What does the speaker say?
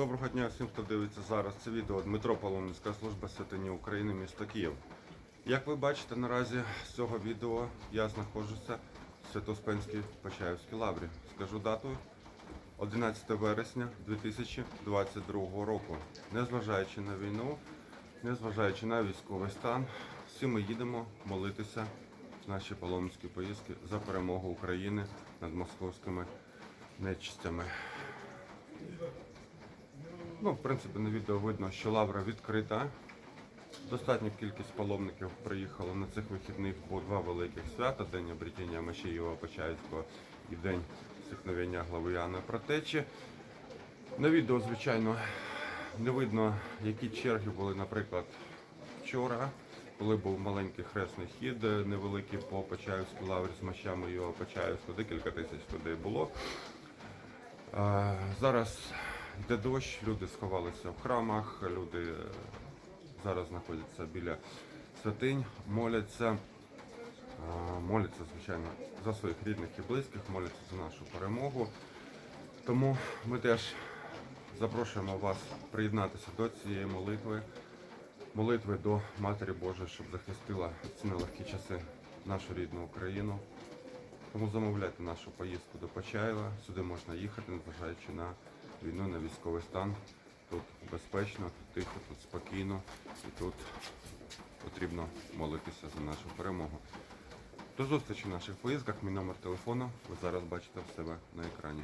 Доброго дня всім, хто дивиться зараз це відео. Дмитро Паломницька служба святині України, місто Київ. Як ви бачите, наразі з цього відео я знаходжуся в Свято-Успенській Почаївській лаврі. Скажу дату 11 вересня 2022 року. Незважаючи на війну, незважаючи на військовий стан, всі ми їдемо молитися в наші паломницькі поїздки за перемогу України над московськими нечистями. Ну, в принципі, на відео видно, що лавра відкрита. Достатня кількість паломників приїхало на цих вихідних, бо два великих свята День обрітіння Машієва Почаївського і День стикновення глави Яна Протечі. На відео, звичайно, не видно, які черги були, наприклад, вчора, коли був маленький хресний хід, е, невеликий по Почаївській лаврі з мощами його Почаївського, декілька тисяч людей було. А, Зараз йде дощ, люди сховалися в храмах, люди е, зараз знаходяться біля святинь, моляться. Моляться, звичайно, за своїх рідних і близьких, моляться за нашу перемогу. Тому ми теж запрошуємо вас приєднатися до цієї молитви, молитви до Матері Божої, щоб захистила ці нелегкі часи нашу рідну Україну. Тому замовляйте нашу поїздку до Почаєва. Сюди можна їхати, незважаючи на війну, на військовий стан. Тут безпечно, тут тихо, тут спокійно і тут потрібно молитися за нашу перемогу. До зустрічі в наших поїздках. Мій номер телефону ви зараз бачите в себе на екрані.